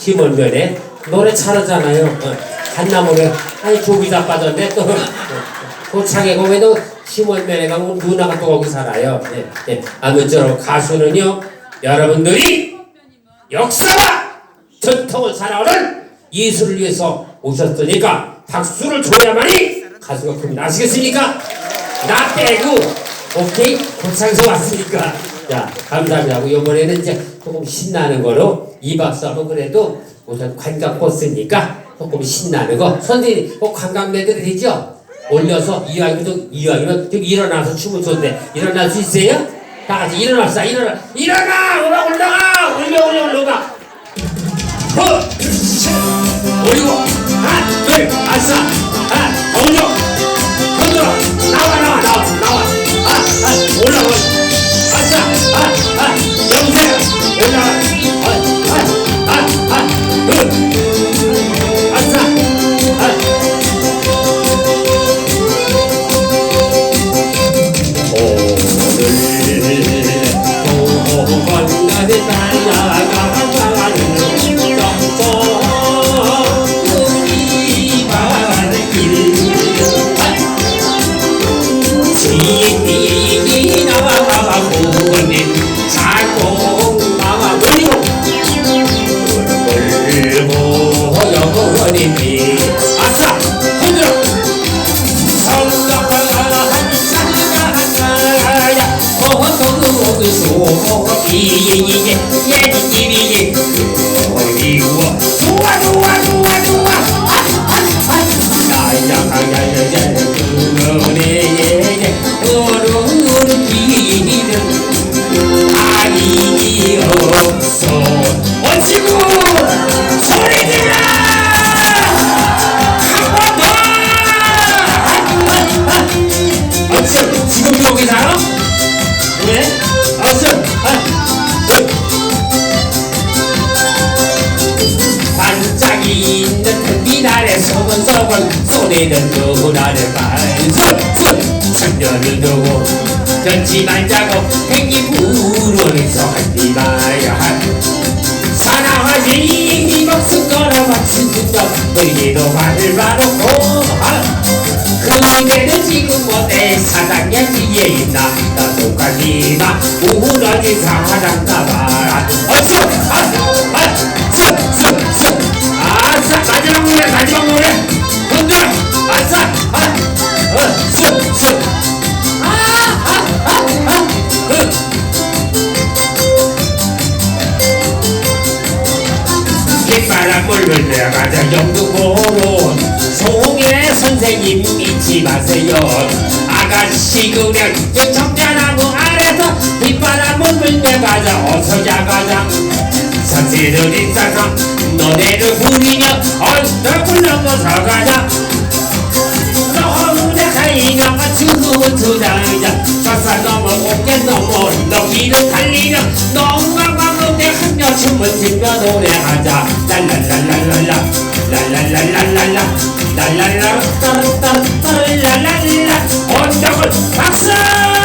김원변에 노래 잘하잖아요. 어, 한나무에 아니 조기 다 빠졌네 또 어, 고창에 거기도 김원변에 가면 누나가 또 거기 살아요. 예, 예. 아무쪼록 가수는요 여러분들이 역사와 전통을 살아오는 예술을 위해서 오셨으니까 박수를 줘야만이 가수가 큽니다. 아시겠습니까? 나 빼고 오케이 고창에서 왔으니까 자 감사합니다. 이번에는 이제 조금 신나는 거로 이 박수 한번 그래도 우선 관광 코스니까 조금 신나는 거 선생님 꼭 관광매들이 되죠? 올려서 이왕이면 좀 이왕이면 좀 일어나서 춤을 췄네 일어날 수 있어요? 다 같이 일어났어 일어나 일어나 올라 올라가 산가야 어서오소 이예예 예니끼리 어리워 반짝이 있는 아래 소곤소곤 소리는 누나를 반손손 천년을 두고 변치 말자고 행이 부르면서 한디 마야 사랑하지 이 박수 걸어 맞춘 듯 우리도 발을 바르고 그대는 지금 어때? 사장님 뒤에 있나 나 똑같이나 우울하게 사랑가봐 깃바람 물을 내가자 영등포로 송해 선생님 잊지 마세요 아가씨 그냥 청자나무 아래서 깃바람을 물려가자 어서 야가자 선생들 인사상 노래를 부리며 언덕을 넘어서 가자 너무나 가이가 추운 투자이자 쌀쌀 넘어 어깨 넘어 너기를 달리며 너무 한여 춤을 추며 노래하자 랄랄랄랄랄라 랄랄랄랄랄라 랄랄라 따르따르따르 랄랄라 언덕을 박수